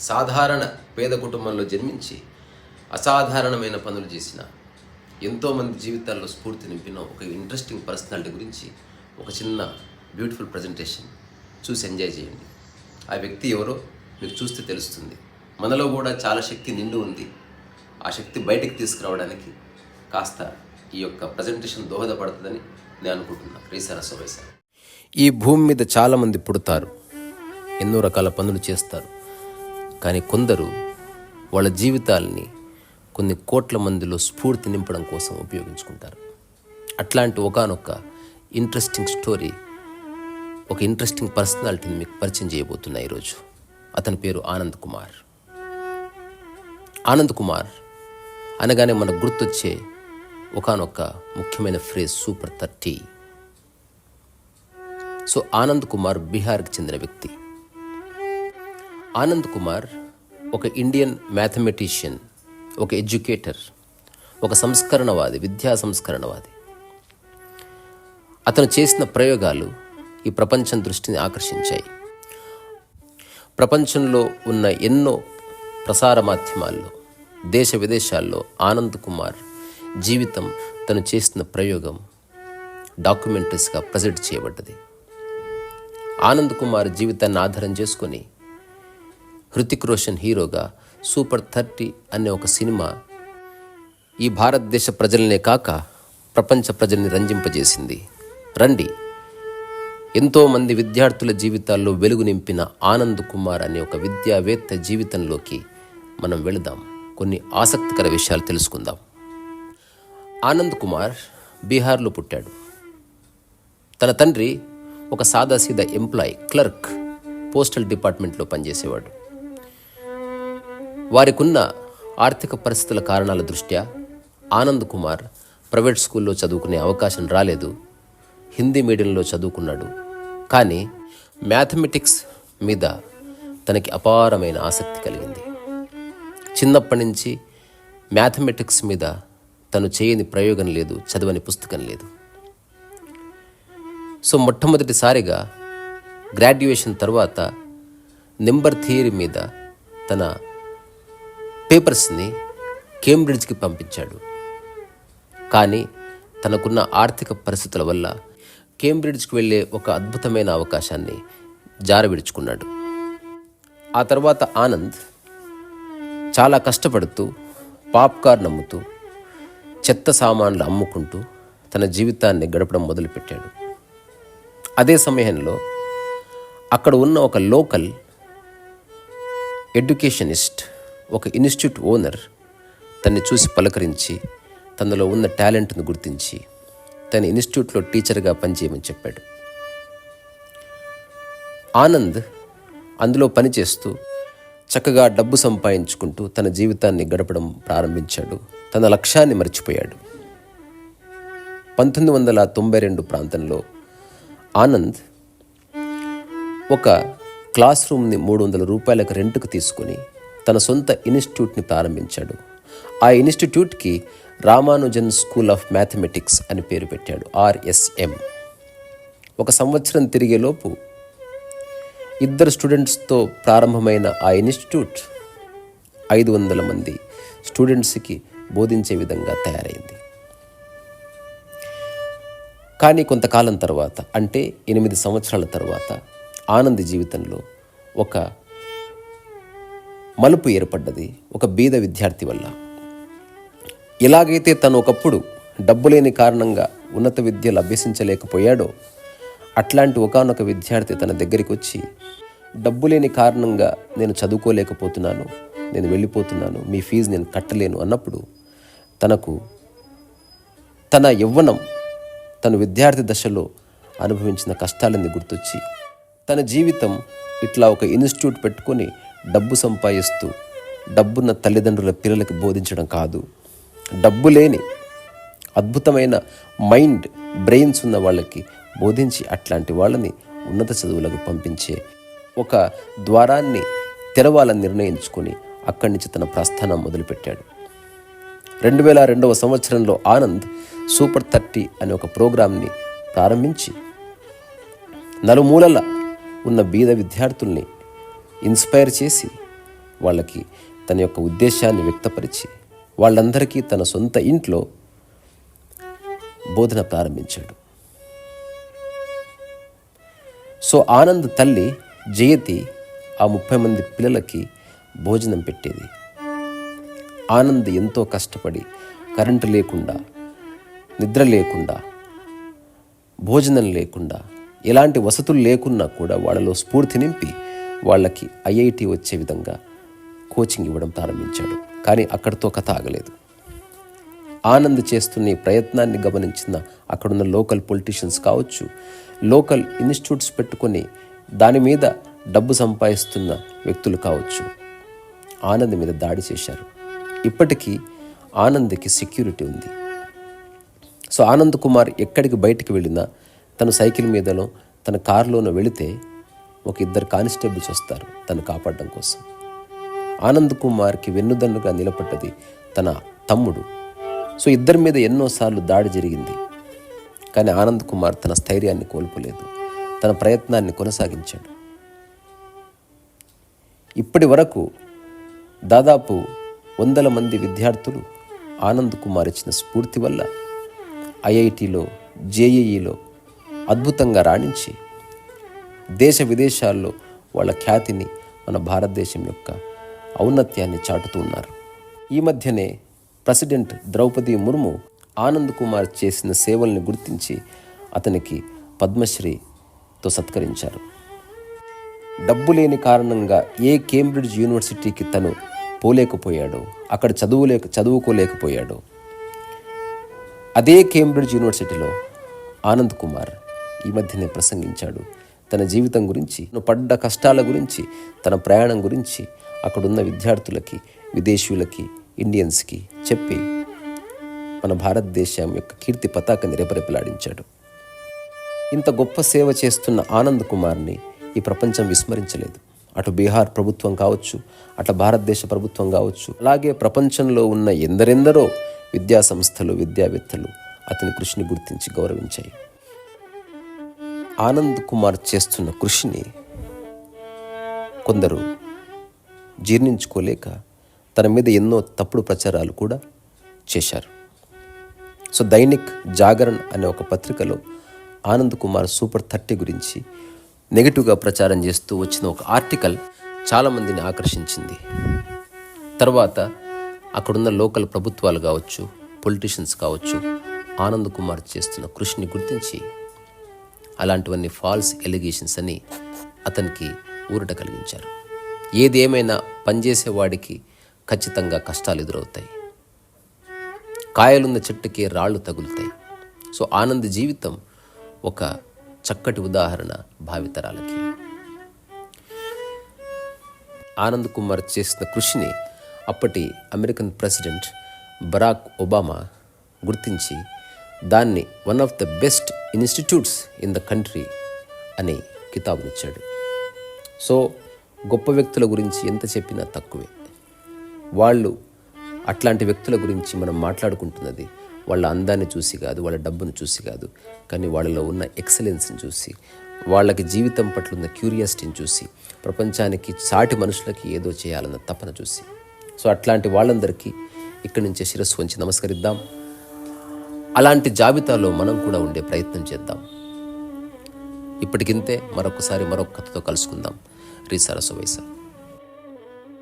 సాధారణ పేద కుటుంబంలో జన్మించి అసాధారణమైన పనులు చేసిన ఎంతోమంది జీవితాల్లో స్ఫూర్తి నింపిన ఒక ఇంట్రెస్టింగ్ పర్సనాలిటీ గురించి ఒక చిన్న బ్యూటిఫుల్ ప్రజెంటేషన్ చూసి ఎంజాయ్ చేయండి. ఆ వ్యక్తి ఎవరో మీకు చూస్తే తెలుస్తుంది. మనలో కూడా చాలా శక్తి నిండు ఉంది. ఆ శక్తి బయటికి తీసుకురావడానికి కాస్త ఈ యొక్క ప్రజెంటేషన్ దోహదపడుతుందని నేను అనుకుంటున్నాను రీసారా సోవేస ఈ భూమి మీద చాలామంది పుడతారు. ఎన్నో రకాల పనులు చేస్తారు. కానీ కొందరు వాళ్ళ జీవితాలని కొన్ని కోట్ల మందిలో స్ఫూర్తి నింపడం కోసం ఉపయోగించుకుంటారు. అట్లాంటి ఒకనొక ఇంట్రెస్టింగ్ స్టోరీ ఒక ఇంట్రెస్టింగ్ పర్సనాలిటీని మీకు పరిచయం చేయబోతున్నా ఈరోజు. అతని పేరు ఆనంద్ కుమార్. ఆనంద్ కుమార్ అనగానే మనకు గుర్తొచ్చే ఒకనొక ముఖ్యమైన phrase super thirty so Anand Kumar బీహార్కి చెందిన వ్యక్తి. ఆనంద్ కుమార్ ఒక ఇండియన్ మ్యాథమెటిషియన్ ఒక ఎడ్యుకేటర్ ఒక సంస్కరణవాది విద్యా సంస్కరణవాది. అతను చేసిన ప్రయోగాలు ఈ ప్రపంచం దృష్టిని ఆకర్షించాయి. ప్రపంచంలో ఉన్న ఎన్నో ప్రసార మాధ్యమాల్లో దేశ విదేశాల్లో ఆనంద్ కుమార్ జీవితం తను చేసిన ప్రయోగం డాక్యుమెంటరీస్గా ప్రజెంట్ చేయబడ్డది. ఆనంద్ కుమార్ జీవితాన్ని ఆధారం చేసుకొని హృతిక్ రోషన్ హీరోగా సూపర్ థర్టీ అనే ఒక సినిమా ఈ భారతదేశ ప్రజలనే కాక ప్రపంచ ప్రజల్ని రంజింపజేసింది. రండి. ఎంతోమంది విద్యార్థుల జీవితాల్లో వెలుగు నింపిన ఆనంద్ కుమార్ అనే ఒక విద్యావేత్త జీవితంలోకి మనం వెళదాం. కొన్ని ఆసక్తికర విషయాలు తెలుసుకుందాం. ఆనంద్ కుమార్ బీహార్లో పుట్టాడు. తన తండ్రి ఒక సాదాసీదా ఎంప్లాయ్ క్లర్క్ పోస్టల్ డిపార్ట్మెంట్లో పనిచేసేవాడు. వారికున్న ఆర్థిక పరిస్థితుల కారణాల దృష్ట్యా ఆనంద్ కుమార్ ప్రైవేట్ స్కూల్లో చదువుకునే అవకాశం రాలేదు. హిందీ మీడియంలో చదువుకున్నాడు. కానీ మ్యాథమెటిక్స్ మీద తనకి అపారమైన ఆసక్తి కలిగింది. చిన్నప్పటి నుంచి మ్యాథమెటిక్స్ మీద తను చేయని ప్రయోగం లేదు చదవని పుస్తకం లేదు. సో మొట్టమొదటిసారిగా గ్రాడ్యుయేషన్ తర్వాత నెంబర్ థియరీ మీద తన పేపర్స్ని కేంబ్రిడ్జ్కి పంపించాడు. కానీ తనకున్న ఆర్థిక పరిస్థితుల వల్ల కేంబ్రిడ్జ్కి వెళ్ళే ఒక అద్భుతమైన అవకాశాన్ని జారవిడుచుకున్నాడు ఆ తర్వాత ఆనంద్ చాలా కష్టపడుతూ పాప్కార్న్ అమ్ముతూ చెత్త సామాన్లు అమ్ముకుంటూ తన జీవితాన్ని గడపడం మొదలుపెట్టాడు. అదే సమయంలో అక్కడ ఉన్న ఒక లోకల్ ఎడ్యుకేషనిస్ట్ ఒక ఇన్స్టిట్యూట్ ఓనర్ తన్ని చూసి పలకరించి తనలో ఉన్న టాలెంట్ను గుర్తించి తన ఇన్స్టిట్యూట్లో టీచర్గా పనిచేయమని చెప్పాడు. ఆనంద్ అందులో పనిచేస్తూ చక్కగా డబ్బు సంపాదించుకుంటూ తన జీవితాన్ని గడపడం ప్రారంభించాడు. తన లక్ష్యాన్ని మర్చిపోయాడు. పంతొమ్మిది వందల తొంభై రెండు ప్రాంతంలో ఆనంద్ ఒక క్లాస్ రూమ్ని మూడు వందల రూపాయలకు రెంట్కు తీసుకుని తన సొంత ఇన్స్టిట్యూట్ని ప్రారంభించాడు. ఆ ఇన్స్టిట్యూట్కి రామానుజన్ స్కూల్ ఆఫ్ మ్యాథమెటిక్స్ అని పేరు పెట్టాడు ఆర్ఎస్ఎం. ఒక సంవత్సరం తిరిగేలోపు ఇద్దరు స్టూడెంట్స్తో ప్రారంభమైన ఆ ఇన్స్టిట్యూట్ ఐదు వందల మంది స్టూడెంట్స్కి బోధించే విధంగా తయారైంది. కానీ కొంతకాలం తర్వాత అంటే ఎనిమిది సంవత్సరాల తర్వాత ఆనంద్ జీవితంలో ఒక మలుపు ఏర్పడ్డది ఒక బీద విద్యార్థి వల్ల. ఎలాగైతే తను ఒకప్పుడు డబ్బు లేని కారణంగా ఉన్నత విద్యలు అభ్యసించలేకపోయాడో అట్లాంటి ఒకానొక విద్యార్థి తన దగ్గరికి వచ్చి డబ్బు లేని కారణంగా నేను చదువుకోలేకపోతున్నాను నేను వెళ్ళిపోతున్నాను మీ ఫీజు నేను కట్టలేను అన్నప్పుడు తనకు తన యవ్వనం తను విద్యార్థి దశలో అనుభవించిన కష్టాలన్నీ గుర్తొచ్చి తన జీవితం ఇట్లా ఒక ఇన్స్టిట్యూట్ పెట్టుకొని డబ్బు సంపాదిస్తూ డబ్బున్న తల్లిదండ్రుల పిల్లలకు బోధించడం కాదు. డబ్బు లేని అద్భుతమైన మైండ్ బ్రెయిన్స్ ఉన్న వాళ్ళకి బోధించి అట్లాంటి వాళ్ళని ఉన్నత చదువులకు పంపించే ఒక ద్వారాన్ని తెరవాలని నిర్ణయించుకొని అక్కడి నుంచి తన ప్రస్థానం మొదలుపెట్టాడు. రెండు వేల రెండవ సంవత్సరంలో ఆనంద్ సూపర్ థర్టీ అనే ఒక ప్రోగ్రాంని ప్రారంభించి నలుమూలల ఉన్న బీద విద్యార్థుల్ని ఇన్స్పైర్ చేసి వాళ్ళకి తన యొక్క ఉద్దేశాన్ని వ్యక్తపరిచి వాళ్ళందరికీ తన సొంత ఇంట్లో బోధన ప్రారంభించాడు. సో ఆనంద్ తల్లి జయతి ఆ ముప్పై మంది పిల్లలకి భోజనం పెట్టేది. ఆనంద్ ఎంతో కష్టపడి కరెంటు లేకుండా నిద్ర లేకుండా భోజనం లేకుండా ఎలాంటి వసతులు లేకున్నా కూడా వాళ్ళలో స్ఫూర్తి నింపి వాళ్ళకి ఐఐటి వచ్చే విధంగా కోచింగ్ ఇవ్వడం ప్రారంభించాడు. కానీ అక్కడితో కథ ఆగలేదు. ఆనంద్ చేస్తున్న ఈ ప్రయత్నాన్ని గమనించిన అక్కడున్న లోకల్ పొలిటీషియన్స్ కావచ్చు లోకల్ ఇన్స్టిట్యూట్స్ పెట్టుకొని దాని మీద డబ్బు సంపాదిస్తున్న వ్యక్తులు కావచ్చు ఆనంద్ మీద దాడి చేశారు. ఇప్పటికీ ఆనంద్కి సెక్యూరిటీ ఉంది. సో ఆనంద్ కుమార్ ఎక్కడికి బయటికి వెళ్ళినా తన సైకిల్ మీదనో తన కారులోనో వెళితే ఒక ఇద్దరు కానిస్టేబుల్స్ వస్తారు తను కాపాడడం కోసం. ఆనంద్ కుమార్కి వెన్నుదన్నుగా నిలబడ్డది తన తమ్ముడు. సో ఇద్దరి మీద ఎన్నోసార్లు దాడి జరిగింది. కానీ ఆనంద్ కుమార్ తన స్థైర్యాన్ని కోల్పోలేదు. తన ప్రయత్నాన్ని కొనసాగించాడు. ఇప్పటి వరకు దాదాపు వందల మంది విద్యార్థులు ఆనంద్ కుమార్ ఇచ్చిన స్ఫూర్తి వల్ల ఐఐటిలో జేఈఈలో అద్భుతంగా రాణించి దేశ విదేశాల్లో వాళ్ళ ఖ్యాతిని మన భారతదేశం యొక్క ఔన్నత్యాన్ని చాటుతూ ఉన్నారు. ఈ మధ్యనే ప్రెసిడెంట్ ద్రౌపది ముర్ము ఆనంద్ కుమార్ చేసిన సేవల్ని గుర్తించి అతనికి పద్మశ్రీతో సత్కరించారు. డబ్బు లేని కారణంగా ఏ కేంబ్రిడ్జ్ యూనివర్సిటీకి తను పోలేకపోయాడో. అక్కడ చదువులేక చదువుకోలేకపోయాడు. అదే కేంబ్రిడ్జ్ యూనివర్సిటీలో ఆనంద్ కుమార్ ఈ మధ్యనే ప్రసంగించాడు. తన జీవితం గురించి పడ్డ కష్టాల గురించి తన ప్రయాణం గురించి అక్కడున్న విద్యార్థులకి విదేశీయులకి ఇండియన్స్కి చెప్పి మన భారతదేశం యొక్క కీర్తి పతాకాన్ని రెపరెపలాడించాడు ఇంత గొప్ప సేవ చేస్తున్న ఆనంద్ కుమార్ని ఈ ప్రపంచం విస్మరించలేదు. అటు బీహార్ ప్రభుత్వం కావచ్చు అటు భారతదేశ ప్రభుత్వం కావచ్చు అలాగే ప్రపంచంలో ఉన్న ఎందరెందరో విద్యా సంస్థలు విద్యావేత్తలు అతని కృషిని గుర్తించి గౌరవించాయి. ఆనంద్ కుమార్ చేస్తున్న కృషిని కొందరు జీర్ణించుకోలేక తన మీద ఎన్నో తప్పుడు ప్రచారాలు కూడా చేశారు. సో దైనిక్ జాగరణ్ అనే ఒక పత్రికలో ఆనంద్ కుమార్ సూపర్ థర్టీ గురించి నెగిటివ్గా ప్రచారం చేస్తూ వచ్చిన ఒక ఆర్టికల్ చాలామందిని ఆకర్షించింది. తర్వాత అక్కడున్న లోకల్ ప్రభుత్వాలు కావచ్చు పొలిటీషియన్స్ కావచ్చు ఆనంద్ కుమార్ చేస్తున్న కృషిని గుర్తించి అలాంటివన్నీ ఫాల్స్ ఎలిగేషన్స్ అని అతనికి ఊరట కలిగించారు. ఏది ఏమైనా పనిచేసేవాడికి ఖచ్చితంగా కష్టాలు ఎదురవుతాయి. కాయలున్న చెట్టుకి రాళ్ళు తగులుతాయి. సో ఆనంద్ జీవితం ఒక చక్కటి ఉదాహరణ భావితరాలకి. ఆనంద్ కుమార్ చేసిన కృషిని అప్పటి అమెరికన్ ప్రెసిడెంట్ బరాక్ ఒబామా గుర్తించి దాన్ని one of the best institutes in the country అని కితాబునిచ్చాడు. సో గొప్ప వ్యక్తుల గురించి ఎంత చెప్పినా తక్కువే. వాళ్ళు అట్లాంటి వ్యక్తుల గురించి మనం మాట్లాడుకుంటున్నది వాళ్ళ అందాన్ని చూసి కాదు వాళ్ళ డబ్బును చూసి కాదు కానీ వాళ్ళలో ఉన్న ఎక్సలెన్స్ని చూసి వాళ్ళకి జీవితం పట్ల ఉన్న క్యూరియాసిటీని చూసి ప్రపంచానికి సాటి మనుషులకి ఏదో చేయాలన్న తపన చూసి. సో అట్లాంటి వాళ్ళందరికీ ఇక్కడి నుంచే శిరస్సు వంచి నమస్కరిద్దాం. అలాంటి జాబితాలో మనం కూడా ఉండే ప్రయత్నం చేద్దాం. ఇప్పటికింతే మరొకసారి మరొక కథతో కలుసుకుందాం. రీ సరస్సు